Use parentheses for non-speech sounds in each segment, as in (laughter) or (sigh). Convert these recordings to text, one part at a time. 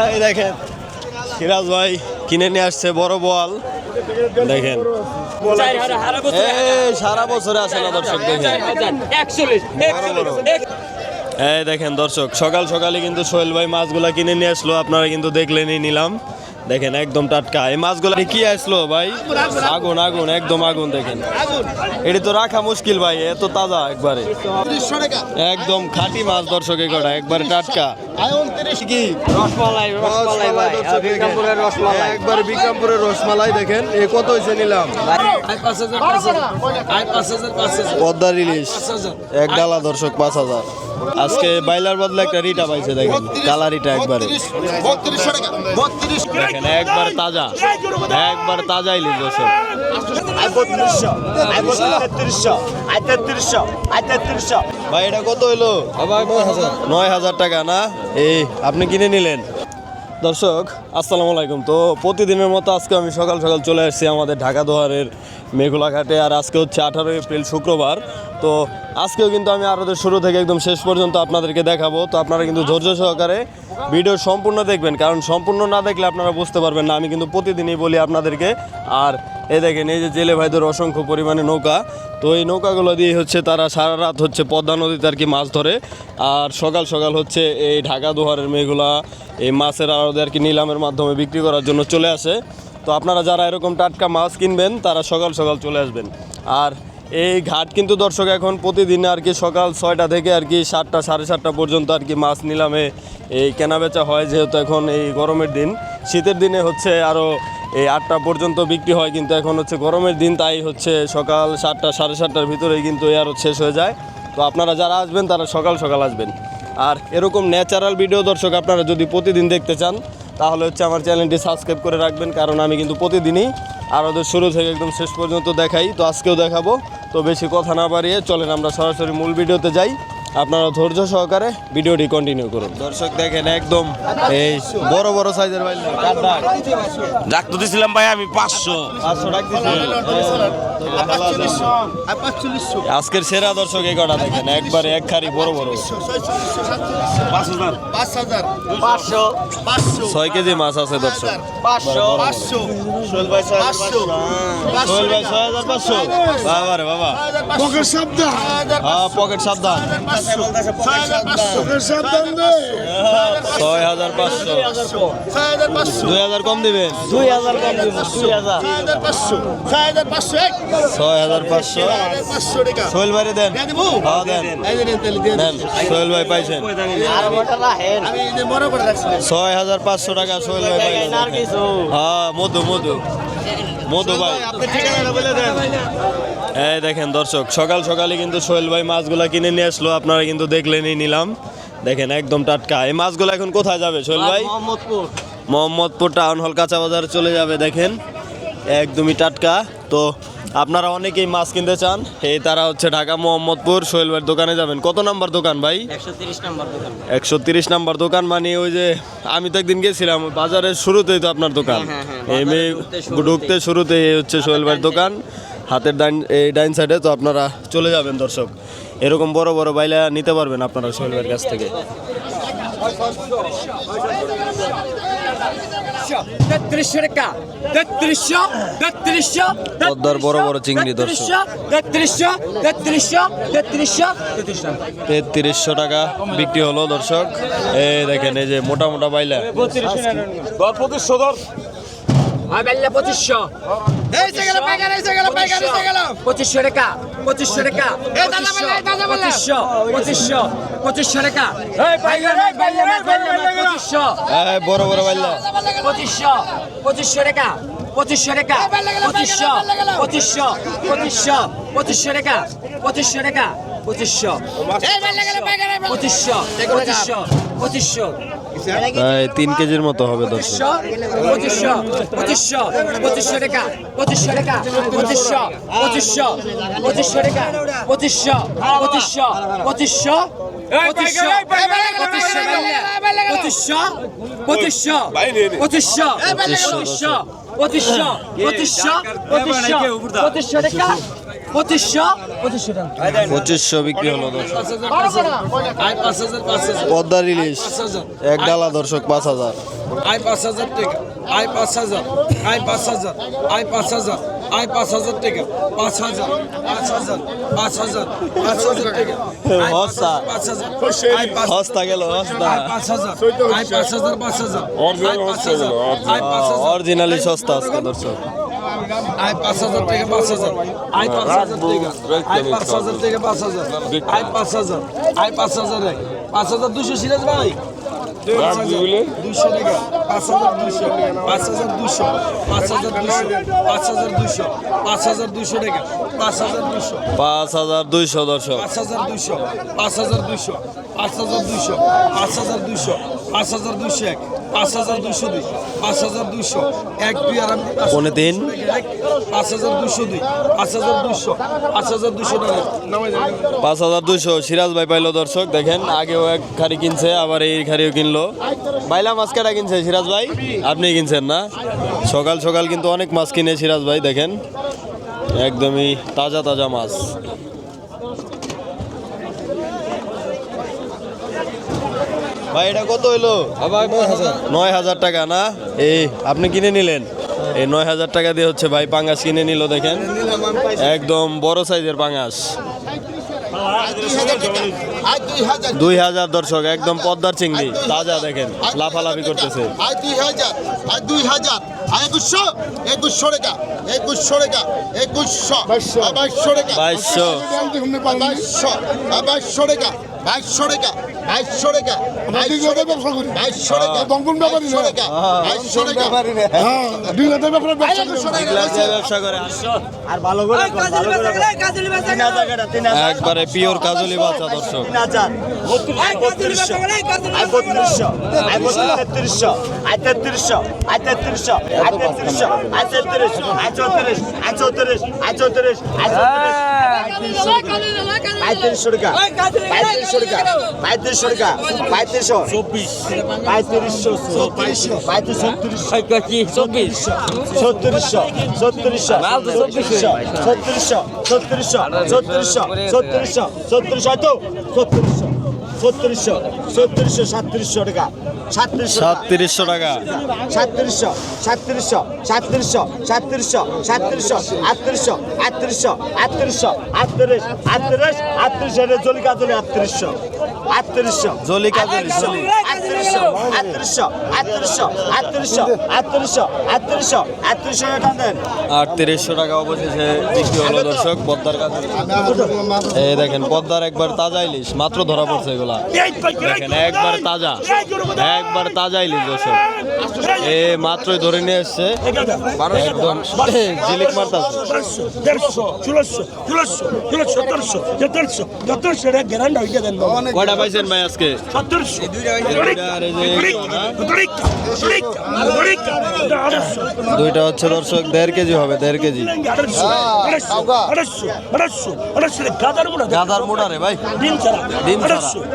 এই দেখেন, সিরাজ ভাই কিনে নিয়ে আসছে বড় বল। দেখেন। সারা বছরে আসে না দর্শক, দেখেন। এই দেখেন দর্শক, সকাল সকালে কিন্তু সোহেল ভাই মাছগুলা কিনে নিয়ে আসলো, আপনারা কিন্তু দেখলেনই নিলাম। দেখেন, একদম টাটকা। এই মাছগুলা কি আসলো ভাই? আগুন আগুন, একদম আগুন, দেখেন। এটি তো রাখা মুশকিল ভাই এত তাজা একবারে। একদম খাঁটি মাছ দর্শক এগুলা একবারে টাটকা। একবারে বিক্রমপুরের রসমালাই দেখেন এ কত হয়েছে নিলাম? পদ্মার ইলিশ এক ডালা দর্শক পাঁচ হাজার। আজকে বাইলার বদলে একটা রিটা পাইছে দেখেন কালা রিটা একবারে। দেখেন একবার তাজা একবার তাজা ইলিশ দর্শক। ভাই এটা কত হইল? নয় হাজার। টাকা না? এই আপনি কিনে নিলেন। দর্শক আসসালামু আলাইকুম। তো প্রতিদিনের মতো আজকে আমি সকাল সকাল চলে আসছি আমাদের ঢাকা দোহারের মেঘলা ঘাটে আর আজকে হচ্ছে আঠারোই এপ্রিল শুক্রবার। তো আজকেও কিন্তু আমি আরোদের শুরু থেকে একদম শেষ পর্যন্ত আপনাদেরকে দেখাবো। তো আপনারা কিন্তু ধৈর্য সহকারে ভিডিও সম্পূর্ণ দেখবেন। কারণ সম্পূর্ণ না দেখলে আপনারা বুঝতে পারবেন না। আমি কিন্তু প্রতিদিনই বলি আপনাদেরকে। আর এই দেখেন, এই যে জেলে ভাইদের অসংখ্য পরিমাণে নৌকা। তো এই নৌকাগুলো দিয়ে হচ্ছে তারা সারা রাত হচ্ছে পদ্মা নদীতে আর কি মাছ ধরে। আর সকাল সকাল হচ্ছে এই ঢাকা দোহারের মেয়েগুলা এই মাছের আড়তে আর কি নিলামের মাধ্যমে বিক্রি করার জন্য চলে আসে। তো আপনারা যারা এরকম টাটকা মাছ কিনবেন, তারা সকাল সকাল চলে আসবেন। আর এই ঘাট কিন্তু দর্শক এখন প্রতিদিন আর কি সকাল ছয়টা থেকে আর কি সাতটা, সাড়ে সাতটা পর্যন্ত আর কি মাছ নিলামে এই কেনাবেচা হয়, যেহেতু এখন এই গরমের দিন। শীতের দিনে হচ্ছে আরও এই আটটা পর্যন্ত বিক্রি হয় কিন্তু এখন হচ্ছে গরমের দিন, তাই হচ্ছে সকাল সাতটা, সাড়ে সাতটার ভিতরেই কিন্তু আরও শেষ হয়ে যায়। তো আপনারা যারা আসবেন, তারা সকাল সকাল আসবেন। আর এরকম ন্যাচারাল ভিডিও দর্শক আপনারা যদি প্রতিদিন দেখতে চান, তাহলে হচ্ছে আমার চ্যানেলটি সাবস্ক্রাইব করে রাখবেন, কারণ আমি কিন্তু প্রতিদিনই আর ওদের শুরু থেকে একদম শেষ পর্যন্ত দেখাই। তো আজকেও দেখাবো। তো বেশি কথা না বাড়িয়ে চলেন, আমরা সরাসরি মূল ভিডিওতে যাই। আপনারা ধৈর্য সহকারে ভিডিওটি কন্টিনিউ করুন। দর্শক দেখেন একদম এই বড় বড় সাইজের বাইল ডাক তো দিছিলাম ভাই আমি পাঁচশো। পাঁচশো টাকা আজকের সেরা দর্শক এই কটা দেখেন একবারে এক খারি বড় বড়। ছয় কেজি মাছ আছে দর্শক। ভাই বাবা রে বাবা। পকেট সাবধান হ্যাঁ পকেট সাবধান। পকেট সাবধান ছয় হাজার পাঁচশো দুই হাজার হ্যাঁ টাকা হ্যাঁ মধু মধু মধু ভাই। এই দেখেন দর্শক সকাল সকালে কিন্তু সোহেল ভাই মাছগুলা কিনে নিয়ে আসলো। আপনারা কিন্তু দেখলেনই নিলাম। দেখেন একদম টাটকা। এই মাছগুলো এখন কোথায় যাবে সোহেল ভাই? মোহাম্মদপুর। মোহাম্মদপুর টাউন হল কাঁচা বাজার চলে যাবে দেখেন। একদমই টাটকা। তো আপনারা অনেকেই মাছ কিনতে চান। এই তারা হচ্ছে ঢাকা মোহাম্মদপুর সোহেল ভাইয়ের দোকানে যাবেন। কত নাম্বার দোকান ভাই? একশো তিরিশ নম্বর দোকান। মানে ওই যে আমি তো একদিন গেছিলাম বাজারের শুরুতেই তো আপনার দোকান। হ্যাঁ, হ্যাঁ, এই মেয়ে ঢুকতে এই হচ্ছে সোহেল ভাইয়ের দোকান। হাতের ডাইন এই ডাইন সাইডে তো আপনারা চলে যাবেন দর্শক। এরকম বড় বড় বাইলা নিতে পারবেন আপনারা সোহেল ভাইয়ের কাছ থেকে। তেত্রিশশো টাকা তেত্রিশশো তেত্রিশশো বড় বড় চিংড়ি তেত্রিশশো তেত্রিশশো তেত্রিশশো তেত্রিশশো টাকা বিক্রি হলো, দর্শক। এই দেখেন, এই যে মোটা মোটা বাইলা। আর বেল্লা পঁচিশশো। পঁচিশশো টাকা পঁচিশশো টাকা পঁচিশশো পঁচিশশো পঁচিশশো টাকা। পঁচিশশো। এই বড় বড় বাইলা পঁচিশশো পঁচিশশো টাকা পঁচিশশো টাকা পঁচিশশো পঁচিশশো পঁচিশশো পঁচিশশো টাকা পঁচিশশো টাকা পঁচিশশো। পঁচিশশো পঁচিশশো পঁচিশশো এই তিন কেজির মতো হবে দর্শক পঁচিশশো পঁচিশশো পঁচিশশো টাকা পঁচিশশো টাকা পঁচিশশো পঁচিশশো পঁচিশশো টাকা পঁচিশশো পঁচিশশো পঁচিশশো পঁচিশশো পঁচিশশো পঁচিশশো পঁচিশশো পঁচিশশো পঁচিশশো পঁচিশশো পঁচিশশো পঁচিশশো পঁচিশশো টাকা পঁচিশশো পঁচিশশো টাকা পঁচিশশো বিক্রি হলো দর্শক আয় পাঁচ পাঁচ হাজার পদ্মার ইলিশ এক ডালা দর্শক পাঁচ হাজার আয় পাঁচ হাজার টাকা আয় পাঁচ হাজার আয় পাঁচ হাজার আয় পাঁচ হাজার আয় পাঁচ হাজার টাকা পাঁচ হাজার পাঁচ হাজার পাঁচ হাজার পাঁচ হাজার টাকা আয় পাঁচ হস্তা। হাজার, পাঁচ হাজার হস্তা গেল হস্তা পাঁচ হাজার আয় পাঁচ হাজার পাঁচ হাজার অরিজিনালি সস্তা আজকে দর্শক আয় পাঁচ হাজার থেকে পাঁচ হাজার আয় পাঁচ হাজার থেকে আয় পাঁচ হাজার থেকে পাঁচ হাজার আয় পাঁচ হাজার আয় পাঁচ হাজার। পাঁচ হাজার দুশো সিরাজ ভাই দুশো টাকা পাঁচ হাজার দুশো পাঁচ হাজার দুশো পাঁচ হাজার দুশো পাঁচ হাজার দুশো পাঁচ হাজার দুশো টাকা পাঁচ হাজার দুশো পাঁচ হাজার দুইশো দর্শক পাঁচ হাজার দুশো পাঁচ হাজার দুশো পাঁচ হাজার দুশো পাঁচ হাজার দুশো পাঁচ হাজার দুশো এক পাঁচ হাজার দুশো দুই। পাঁচ হাজার দুশো এক দুই আর আমি পৌনে তিন এক, পাঁচ হাজার দুশো দুই পাঁচ হাজার দুশো পাঁচ হাজার দুশো পাঁচ হাজার দুইশো। সিরাজ ভাই পাইলো দর্শক দেখেন আগেও এক খাড়ি কিনছে আবার এই খাড়িও কিনলো। বাইলা মাছ কাটা কিনছে সিরাজ ভাই? আপনি কিনছেন না? সকাল সকাল কিন্তু অনেক মাছ কিনে সিরাজ ভাই দেখেন। একদমই তাজা তাজা মাছ। ভাই এটা কত হইল? নয় হাজার। টাকা না? এই আপনি কিনে নিলেন? এই নয় হাজার টাকা দিয়ে হচ্ছে ভাই পাঙ্গাস কিনে নিল দেখেন। একদম বড় সাইজের পাঙ্গাস। দুই হাজার দর্শক একদম পদ্মার চিংড়ি। তাজা দেখেন। লাফালাফি করতেছে। দুই হাজার। একুশশো একুশশো টাকা একুশশো টাকা একুশশো বাইশশো। টাকা। বাইশশো। বাইশশো বাইশশো টাকা বাইশশো টাকা একবারে পিওর কাজলি বাচ্চা দর্শক। তেত্রিশশো। পঁয়ত্রিশশো টাকা পঁয়ত্রিশশো টাকা পঁয়ত্রিশশো টাকা পঁয়ত্রিশশো পঁয়ত্রিশশো পঁয়ত্রিশশো ছত্রিশশো ছত্রিশশো ছত্রিশশো ছত্রিশশো ছত্রিশশো ছত্রিশশো ছত্রিশশো ছত্রিশশো ছত্রিশশো তো ছত্রিশশো ছত্রিশশো ছত্রিশশো সাতত্রিশশো টাকা। সাতত্রিশশো সাতত্রিশশো টাকা। সাতত্রিশশো সাতত্রিশশো সাতত্রিশশো সাতত্রিশশো সাতত্রিশশো আটত্রিশশো আটত্রিশশো আটত্রিশশো আটত্রিশ আটত্রিশ আটত্রিশ এটা জলিকা জলি আটত্রিশশো। আটত্রিশশো জলিকা জলি, জলি। আটত্রিশশো আটত্রিশশো আটত্রিশশো আটত্রিশশো আটত্রিশশো আটত্রিশশো আটত্রিশশো টাকা দেন। আটত্রিশশো টাকা অবশেষে বিক্রি হলো দর্শক পদ্মার কাছে। এই দেখেন পদ্মার একবার তাজা ইলিশ মাত্র ধরা পড়ছে এগুলা। একবার তাজা একবার তাজা ইলিশ দর্শক এ মাত্রই ধরে নিয়ে এসছে একদম জিলিক মারতাছে কয়টা পাইছেন ভাই আজকে দুইটা হচ্ছে দর্শক দেড় কেজি হবে দেড় কেজি গাদার মোটা রে ভাই ডিম ছাড়া ডিম ছাড়া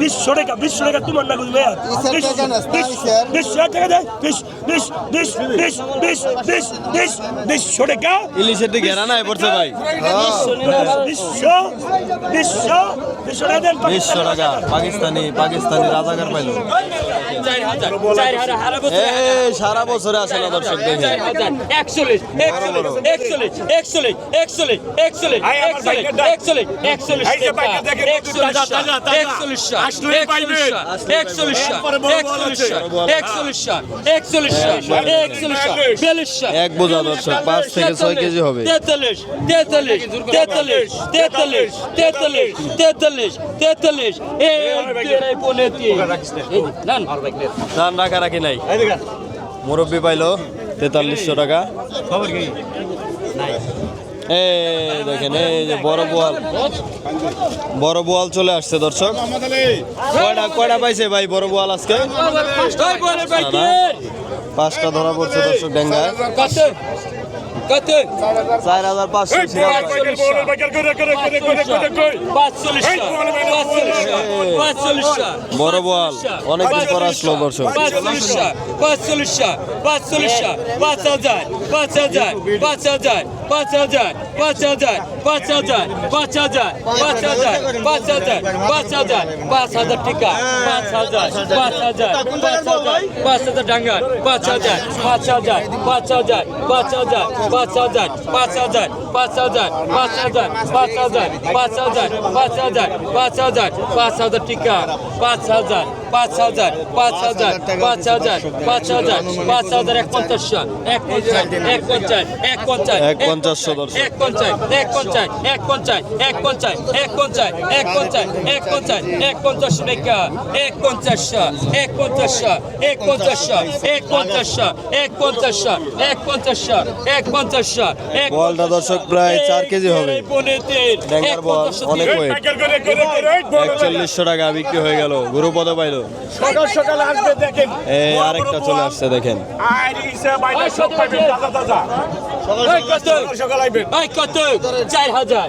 বিশশো টাকা বিশশো টাকা তোমার না বুঝবে? বিশশো টাকা দেয় বিশ বিশ বিশ বিশ বিশ বিশ বিশ বিশশো টাকা। ইলিশের দিকে ঘেরা পড়ছে ভাই। বিশ্ব বিশ্ব বিশ্ব দেন বিশশো টাকা। পাকিস্তানি। পাকিস্তানি রাজাকার পাইল। সারা বছরে আসে না দর্শক দেখে। একচল্লিশ একচল্লিশ একচল্লিশ একচল্লিশ একচল্লিশ একচল্লিশ একচল্লিশ একচল্লিশ একচল্লিশ এক পাঁচ ছয় কেজি ধান রাখি নাই। মুরব্বী পাইলো তেতাল্লিশশো টাকা। খবর কি? এই দেখেন এই যে বড় বোয়াল। বড় বোয়াল চলে আসছে দর্শক। কয়টা কয়টা পাইছে ভাই বড় বোয়াল আজকে? পাঁচটা ধরা পড়ছে দর্শক ডেঙ্গা। চার হাজার পাঁচশো। বড় অনেকদিন পর আসলো পাঁচচল্লিশটা পাঁচ হাজার পাঁচ হাজার পাঁচ হাজার। পাঁচ হাজার পাঁচ হাজার পাঁচ হাজার পাঁচ হাজার পাঁচ হাজার পাঁচ হাজার পাঁচ হাজার পাঁচ হাজার টিকা পাঁচ হাজার পাঁচ হাজার পাঁচ হাজার পাঁচ হাজার ডাঙ্গার পাঁচ হাজার পাঁচ হাজার পাঁচ হাজার পাঁচ হাজার পাঁচ হাজার পাঁচ হাজার পাঁচ হাজার পাঁচ হাজার পাঁচ হাজার পাঁচ হাজার পাঁচ হাজার পাঁচ হাজার পাঁচ হাজার টিকা পাঁচ হাজার পাঁচ হাজার পাঁচ হাজার পাঁচ হাজার পাঁচ হাজার পাঁচ হাজার এক পঞ্চাশ এক পঞ্চাশ এক পঞ্চাশ এক পঞ্চাশ এক পঞ্চায়েত এক পঞ্চায়েত এক পঞ্চায়েত এক পঞ্চায়েত এক পঞ্চায়েত এক পঞ্চায়েত এক পঞ্চায়েত এক পঞ্চাশ টাকা এক পঞ্চাশশো এক পঞ্চাশ এক পঞ্চাশ এক পঞ্চাশ এক পঞ্চাশশো এক পঞ্চাশশো এক পঞ্চাশ এক বলটা দর্শক প্রায় চার কেজি হবে ড্যাঙ্গার বল অনেক একচল্লিশশো টাকা বিক্রি হয়ে গেল গুরু পদ পাইল সকাল সকাল আসবে দেখেন আরেকটা চলে আসছে দেখেন বাইরে সব পাবেন দাদা দাদা চার হাজার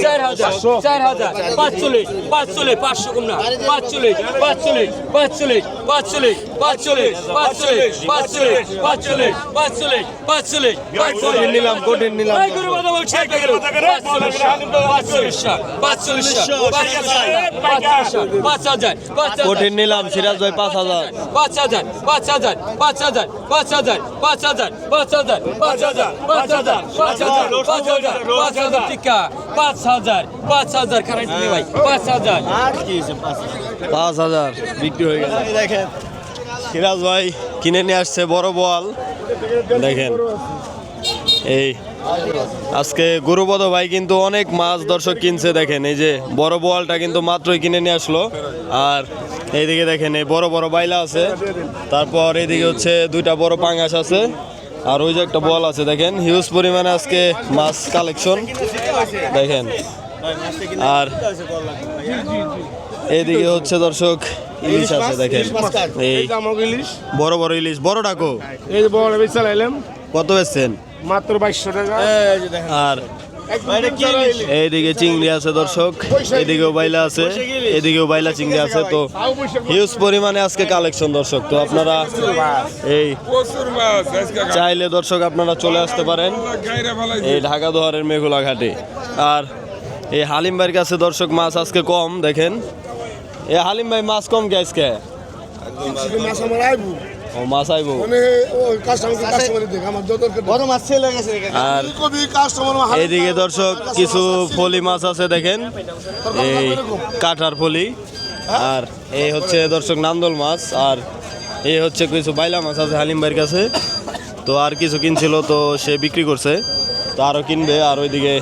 চার হাজার চার হাজার পাঁচচল্লিশ পাঁচচল্লিশ পাঁচশো কম না পাঁচচল্লিশ পাঁচচল্লিশ পাঁচচল্লিশ পাঁচচল্লিশ পাঁচচল্লিশ পাঁচচল্লিশ পাঁচচল্লিশ পাঁচচল্লিশ পাঁচচল্লিশ পাঁচচল্লিশ কঠিন নিলাম কঠিন নিলাম কঠিন নিলাম সিরাজ ভাই পাঁচ হাজার পাঁচ হাজার পাঁচ হাজার পাঁচ হাজার পাঁচ হাজার পাঁচ হাজার পাঁচ হাজার পাঁচ হাজার পাঁচ হাজার পাঁচ হাজার পাঁচ হাজার পাঁচ হাজার টিকা। পাঁচ হাজার পাঁচ হাজার খারাপ তুমি ভাই পাঁচ হাজার। পাঁচ হাজার? বিক্রি হয়ে গেল দেখেন সিরাজ ভাই কিনে নিয়ে আসছে বড় বল। দেখেন। এই আজকে গুরুপদ ভাই কিন্তু অনেক মাছ দর্শক কিনছে দেখেন এই যে বড় বোয়ালটা কিন্তু মাত্রই কিনে নিয়ে আসলো। আর এইদিকে দেখেন এই বড় বড় বাইলা আছে। তারপর এইদিকে হচ্ছে দুইটা বড় পাঙ্গাস আছে। আর ওই যে একটা বল আছে দেখেন হিউজ পরিমাণে আজকে মাছ কালেকশন দেখেন আর এইদিকে হচ্ছে দর্শক ইলিশ আছে দেখেন। এই বড় বড় ইলিশ বড় ডাকো। এই বড় কত বেচছেন? মাত্র বাইশশো টাকা। আর এইদিকে চিংড়ি আছে দর্শক এদিকেও বাইলা আছে এদিকেও বাইলা চিংড়ি আছে। তো হিউজ পরিমাণে আজকে কালেকশন দর্শক। তো আপনারা এই চাইলে দর্শক আপনারা চলে আসতে পারেন। এই ঢাকা দোহারের মেঘুলা ঘাটে। আর এই হালিম ভাইয়ের কাছে দর্শক মাছ আজকে কম দেখেন। এ হালিম ভাই মাছ কম কে আজকে? ও মাছ আইবো। মানে ওই কাস্টমার কাস্টমার দেখ আমার যত বড় মাছ ছেলে গেছে আর কবি এইদিকে দর্শক কিছু ফলি মাছ আছে দেখেন। এই কাঠার ফলি। আর এই হচ্ছে দর্শক নান্দল মাছ। আর এই হচ্ছে কিছু বাইলা মাছ আছে হালিম ভাইয়ের কাছে। তো আর কিছু কিনছিল তো সে বিক্রি করছে। তো আরও কিনবে আর ওইদিকে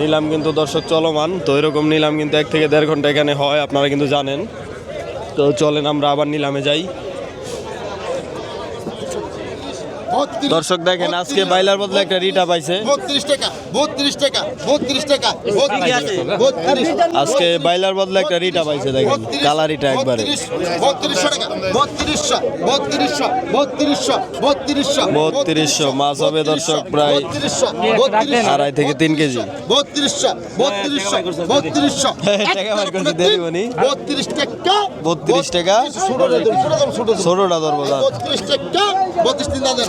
নিলাম কিন্তু দর্শক চলমান। তো এরকম নিলাম কিন্তু এক থেকে দেড় ঘণ্টা এখানে হয় আপনারা কিন্তু জানেন। তো চলেন আমরা আবার নিলামে যাই। দর্শক দেখেন আজকে বাইলার বদলে একটা রিটা পাইছে। আজকে বাইলার বদলে একটা রিটা পাইছে দেখেন কালা রিটা একবারে। বত্রিশশো মাছ হবে দর্শক প্রায় আড়াই থেকে তিন কেজি। বত্রিশশো বত্রিশশো বত্রিশশো। (laughs) বত্রিশ টাকা বত্রিশ টাকা। ছোটটা ধরবো বত্রিশ টাকা বত্রিশ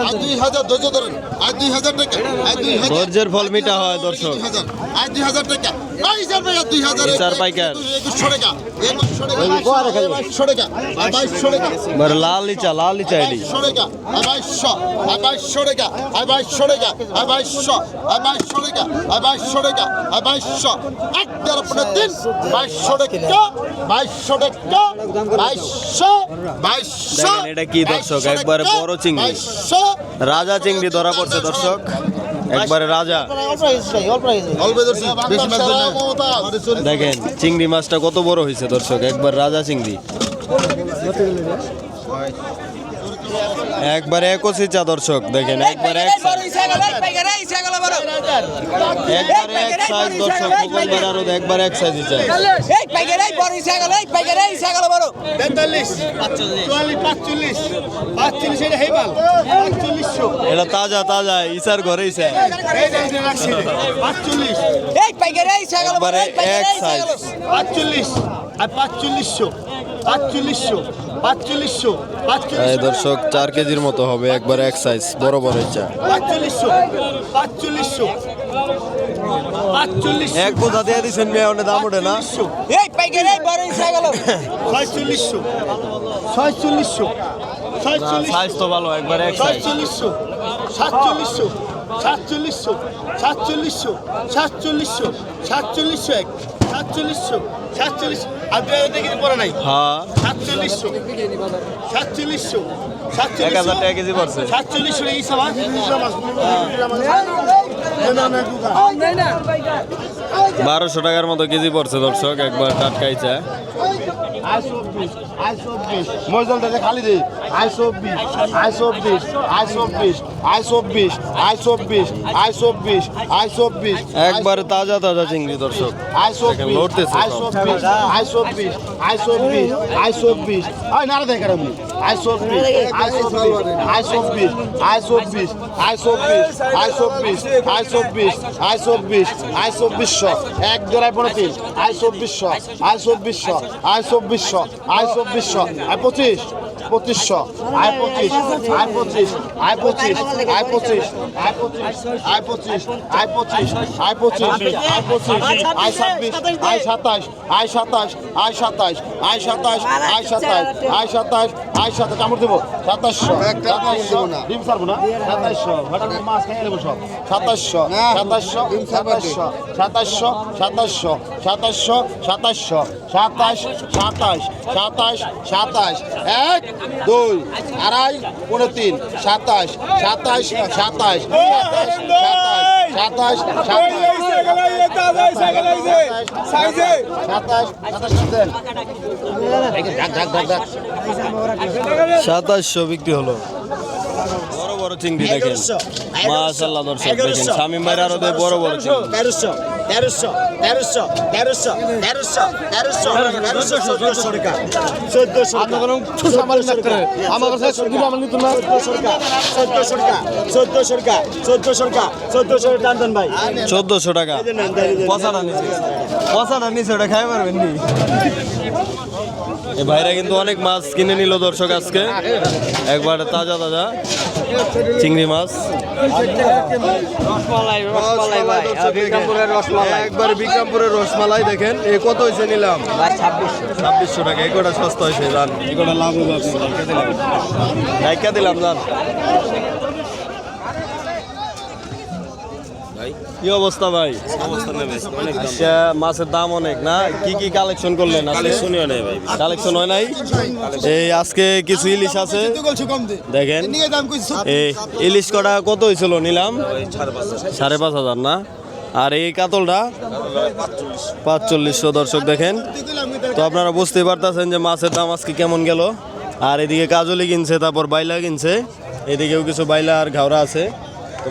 আর দুই হাজার ধৈর্য ধরেন আর দুই হাজার টাকা আর দুই হাজার ধৈর্যের ফল মিটা হয় দর্শক আর দুই হাজার টাকা বাইশের টাকা দুই হাজার ইসার পাইকার। একুশশো টাকা একুশশো টাকা বাইশশো টাকা বাইশশো টাকা লাল লিচা লাল লিচা বাইশশো টাকা বাইশশো বাইশশো টাকা বাইশশো টাকা বাইশশো বাইশশো টাকা বাইশশো টাকা বাইশশো এক দেড় আপনার তিন বাইশশো টাকা বাইশশো টাকা বাইশশো বাইশশো এটা কি দর্শক? একবারে বড় চিংড়ি। রাজা চিংড়ি ধরা পড়ছে দর্শক। একবারে রাজা। অল্প ধরছি বেশি মাছ ধরে দেখেন চিংড়ি মাছটা কত বড় হয়েছে দর্শক। একবার রাজা চিংড়ি। একবারে একশি চা দর্শক, দেখেন, একবার এক একবারে এক সাইজ দর্শক ফুকন বেড়ার একবার এক সাইজ চাই এটা তাজা তাজা, ইসার ঘরে ইসা। একবারে এক সাইজ। পাঁচচল্লিশ আর পাঁচচল্লিশশো পাঁচচল্লিশশো এই দর্শক চার কেজির মতো হবে একবার এক সাইজ বড় বড় চা এক বোঝা দিয়ে দিচ্ছেন মেয়ে অনেক দাম ওঠে না? ছয়চল্লিশশো ছয়চল্লিশশো ছয়চল্লিশ সাইজ তো ভালো একবার এক সাইজ সাতচল্লিশশো সাতচল্লিশশো সাতচল্লিশশো সাতচল্লিশশো সাতচল্লিশশো এক সাতচল্লিশশো সাতচল্লিশ। পরে নাই। হ্যাঁ। সাতচল্লিশশো। সাতচল্লিশশো। এক হাজার টাকা কেজি পড়ছে। সাতচল্লিশশো এই সবার? বারোশো টাকার মতো কেজি পড়ছে দর্শক একবার টাটকাইছে খালি দে আই চব্বিশ আই চব্বিশ আই চব্বিশ আই চব্বিশ আই চব্বিশ আই চব্বিশ আই চব্বিশ একবার তাজা তাজা চিংড়ি দর্শক আই চব্বিশ আই। চব্বিশ আই চব্বিশ আই চব্বিশ আই চব্বিশ আই নারা দেখার আমি আই চব্বিশ আই চব্বিশ আই চব্বিশ আই চব্বিশ আই চব্বিশ আই চব্বিশ আই চব্বিশ আই চব্বিশ আই চব্বিশশো এক জোড়ায় পনেরো আই চব্বিশশো আই চব্বিশশো আই চব্বিশশো আই চব্বিশশো আই পঁচিশ পঁচিশশো আই পঁচিশ আই পঁচিশ আই পঁচিশ আই পঁচিশ আই পঁচিশ আই পঁচিশ আই পঁচিশ আই পঁচিশ আই পঁচিশ আই ছাব্বিশ আই সাতাশ আই সাতাশ আই সাতাশ আই সাতাশ আই সাতাশ আই সাতাশ আই সাতাশ কামড় দেবো সাতাশশো সাতাশশো ডিম ছাড়বো না? সাতাশশো মাছ খাইয়ে নেব সব। সাতাশশো সাতাশশো সাতাশশো সাতাশশো সাতাশশো সাতাশশো সাতাশশো সাতাশ সাতাশ সাতাশ সাতাশ এক দুই দুই আড়াই পনেরো তিন সাতাশ সাতাশ সাতাশ সাতাশ সাতাশ সাতাশশো বিক্রি হলো চিংড়ি দেখেন। মাশাল্লাহ দর্শক দেখেন শামিম ভাইয়ের আরও বড় বড় চিংড়ি তেরোশো তেরোশো তেরোশো তেরোশো তেরোশো তেরোশো তেরোশো চোদ্দশো টাকা। চোদ্দশো চোদ্দশো টাকা। চোদ্দশো টাকা। চোদ্দশো টাকা। টান ভাই। চোদ্দশো টাকা। পচাটা নিচে। পচাটা নিচে ওটা খাই পারবেন নি? এ ভাইরা কিন্তু অনেক মাছ কিনে নিল দর্শক আজকে। একবার তাজা তাজা চিংড়ি মাছ। একবার বিক্রমপুরের রসমালাই দেখেন এ কত হয়েছে নিলাম? ছাব্বিশশো। টাকা এই কটা সস্তা হয়েছে জান। এই কটা লাভ হবে দিলাম জান। কি অবস্থা ভাই? আচ্ছা মাছের দাম অনেক না? কি কি কালেকশন করলেন কালেকশন কালেকশন হয় নাই? এই আজকে কিছু ইলিশ আছে। দেখেন এই ইলিশ কটা কত হয়েছিল নিলাম? সাড়ে পাঁচ হাজার না? আর এই কাতলটা? পাঁচচল্লিশশো দর্শক দেখেন। তো আপনারা বুঝতে পারতেছেন যে মাছের দাম আজকে কেমন গেল। আর এদিকে কাজলি কিনছে তারপর বাইলা কিনছে। এদিকেও কিছু বাইলা আর ঘাওড়া আছে।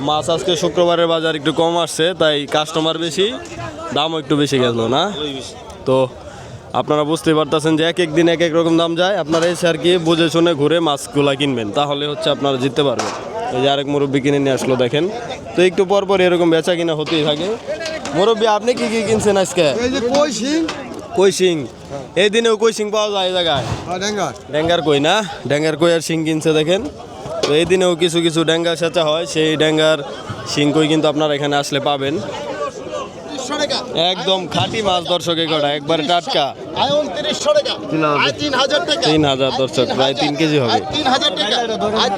মাছ আজকে শুক্রবারের বাজার একটু কম আসছে তাই কাস্টমার বেশি দামও একটু বেশি গেল না? তো আপনারা বুঝতে পারতেছেন যে এক এক দিন এক এক রকম দাম যায়। আপনারা এসে আর কি বুঝে শুনে ঘুরে মাছগুলা কিনবেন তাহলে হচ্ছে আপনারা জিততে পারবেন। এই যে আরেক মুরব্বী কিনে নিয়ে আসলো দেখেন। তো একটু পর পর এরকম বেচা কিনা হতেই থাকে। মুরব্বী আপনি কি কি কিনছেন আজকে? এই যে কই সিং এই দিনেও কই সিং পাওয়া যায় এই জায়গায়? ডেঙ্গার। ড্যাঙ্গার কই না? ড্যাঙ্গার কই আর শিং কিনছে দেখেন। তো এই দিনেও কিছু কিছু ড্যাঙ্গা সেচা হয়, সেই ড্যাঙ্গার সিংকই কিন্তু আপনারা এখানে আসলে পাবেন। একদম খাঁটি মাছ দর্শক এগুলো একবারে টাটকা। আয় উনত্রিশশো টাকা তিন হাজার। টাকা তিন হাজার দর্শক প্রায় তিন কেজি হবে। তিন হাজার টাকা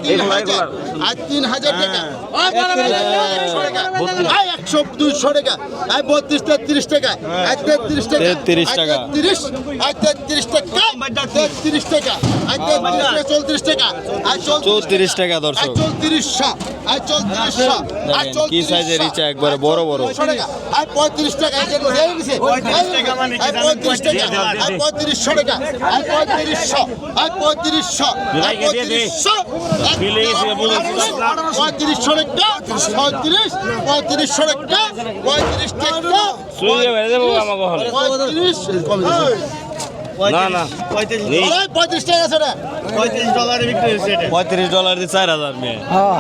তিন হাজার আয় তিন হাজার টাকা একশো দুইশো টাকা আয় বত্রিশ তেত্রিশ টাকা। আয় তেত্রিশ টাকা তেত্রিশ টাকা। আয় তেত্রিশ আয় তেত্রিশ টাকা তেত্রিশ টাকা আয় তেত্রিশ টাকা চৌত্রিশ টাকা আয় চৌত্রিশ টাকা দর্শক চৌত্রিশশো আয় চৌত্রিশশো দেখেন কি সাইজের ইচা একবারে বড় বড়। আয় পঁয়ত্রিশ টাকা। পঁয়ত্রিশশো টাকা। পঁয়ত্রিশশো পঁয়ত্রিশশো পঁয়ত্রিশশো। পঁয়ত্রিশশো টাকা পঁয়ত্রিশ পঁয়ত্রিশশো টাকা পঁয়ত্রিশ টাকা পঁয়ত্রিশ না না। পঁয়ত্রিশ। টাকা আছে পঁয়ত্রিশ ডলারে বিক্রি পঁয়ত্রিশ ডলারে চার হাজার মেয়ে। হ্যাঁ।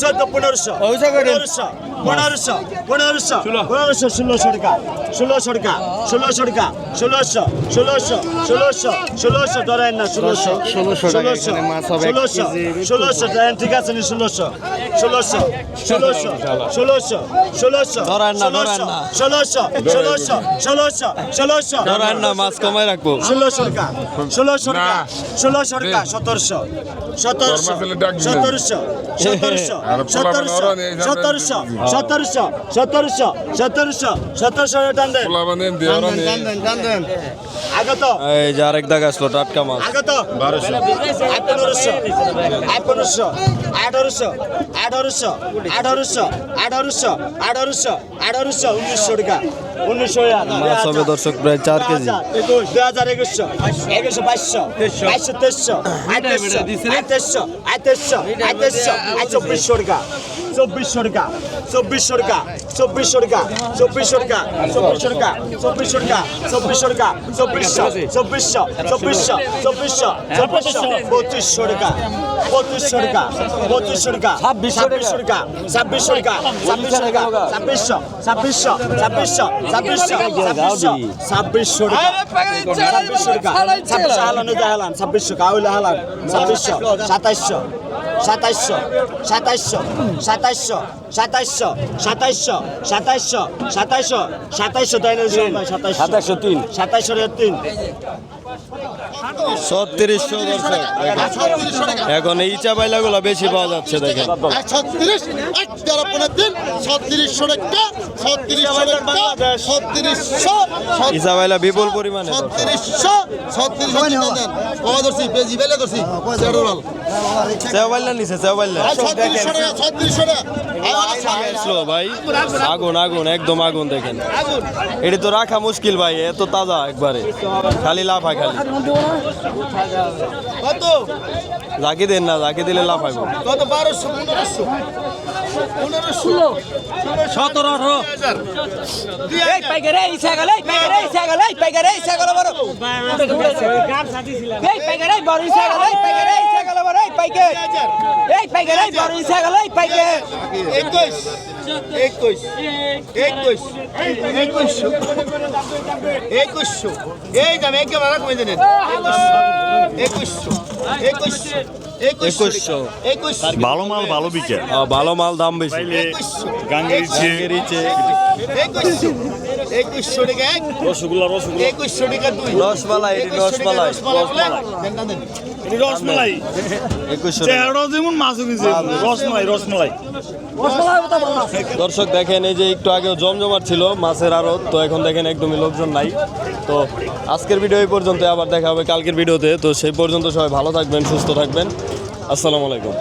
চোদ্দ পনেরোশো। পনেরোশো পনেরোশো পনেরোশো পনেরোশো ষোলোশো টাকা ষোলোশো টাকা ষোলোশো টাকা ষোলোশো ষোলোশো ষোলোশো ষোলোশো ধরেন না ষোলোশো ষোলোশো ষোলোশো ষোলোশো ষোলোশো ধরেন ঠিক আছে নি ষোলোশো ষোলোশো ষোলোশো ষোলোশো ষোলোশো ধরেন না, ধরেন না। ষোলোশো ষোলোশো ষোলোশো ষোলোশো। ধরেন না মাছ কমাই রাখব। ষোলোশো টাকা ষোলোশো টাকা ষোলোশো টাকা সতেরোশো সতেরোশো সতেরোশো (laughs) সতেরোশো সতেরোশো সতেরোশো সতেরোশো সতেরোশো সতেরোশো সতেরোশো টান দেন। টান দেন আগত। এই যে আরেক দাগ আসলো টাটকা মাছ। আগত। বারোশো। পনেরোশো পনেরোশো আঠারোশো আঠারোশো আঠারোশো আঠারোশো আঠারোশো আঠারোশো উনিশশো টাকা। উনিশশো মাছ হবে দর্শক প্রায় চার কেজি। দুই হাজার একুশশো একুশশো বাইশশো বাইশশো তেইশশো আয় তেইশশো আয় তেইশশো আয় তেইশশো আয় তেইশশো আয় চব্বিশশো টাকা চব্বিশশো টাকা চব্বিশশো টাকা চব্বিশশো টাকা চব্বিশশো টাকা চব্বিশশো টাকা চব্বিশশো চব্বিশশো চব্বিশশো চব্বিশশো চব্বিশশো চব্বিশশো চব্বিশশো পঁচিশশো টাকা পঁচিশশো টাকা পঁচিশশো টাকা ছাব্বিশশো টাকা ছাব্বিশশো টাকা ছাব্বিশশো ছাব্বিশশো ছাব্বিশশো ছাব্বিশশো ছাব্বিশশো ছাব্বিশশো ছাব্বিশশো টাকা ছাব্বিশশো টাকা ছাব্বিশশো হালানো হালান ছাব্বিশশো কাউলে হালান ছাব্বিশশো সাতাইশশো সাতাইশশো সাতাইশশো সাতাইশশো সাতাইশশো সাতাইশশো সাতাইশশো সাতাইশশো সাতাইশশো তাই না সাতাইশশো তিন সাতাইশশো তিন ছত্রিশশো এখন এই চাপাইলাগুলো বেশি পাওয়া যাচ্ছে দেখেন। ছত্রিশ তেরো বিপুল পরিমাণে ছত্রিশশো ছত্রিশশো টাকা। ধরছি বেজি ভাই আগুন আগুন একদম আগুন দেখেন। এটি তো রাখা মুশকিল ভাই এত তাজা একবারে। খালি লাফায় খালি। কত? জাকি দেন না জাকি দিলে লাফাইব। কত? বারোশো পনেরোশো। এই পাইকারে এই বড়। এই পাইকারে এই বড় ছাগল এই পাইকারে। একুশ। একুশ। একুশ। একুশশো একুশশো এই দাম একে আর কমে দেন? একুশশো একুশশো একুশশো। একুশশো ভালো মাল ভালো বিকে আহ, ভালো মাল দাম বেশি। একুশশো গাঙ্গের একুশশো একুশশো টাকা এক রসগোল্লা রসগোল্লা। একুশশো টাকা দুই। রসমালাই এটি রসমালাই। দেন রসমালাই। একুশশো চেহারা যেমন মাছ রসমালাই রসমালাই। দর্শক দেখেন এই যে একটু আগেও জমজমাট ছিল মাছের আড়ত তো এখন দেখেন একদমই লোকজন নাই। তো আজকের ভিডিও এই পর্যন্ত আবার দেখা হবে কালকের ভিডিওতে। তো সেই পর্যন্ত সবাই ভালো থাকবেন সুস্থ থাকবেন। আসসালামু আলাইকুম।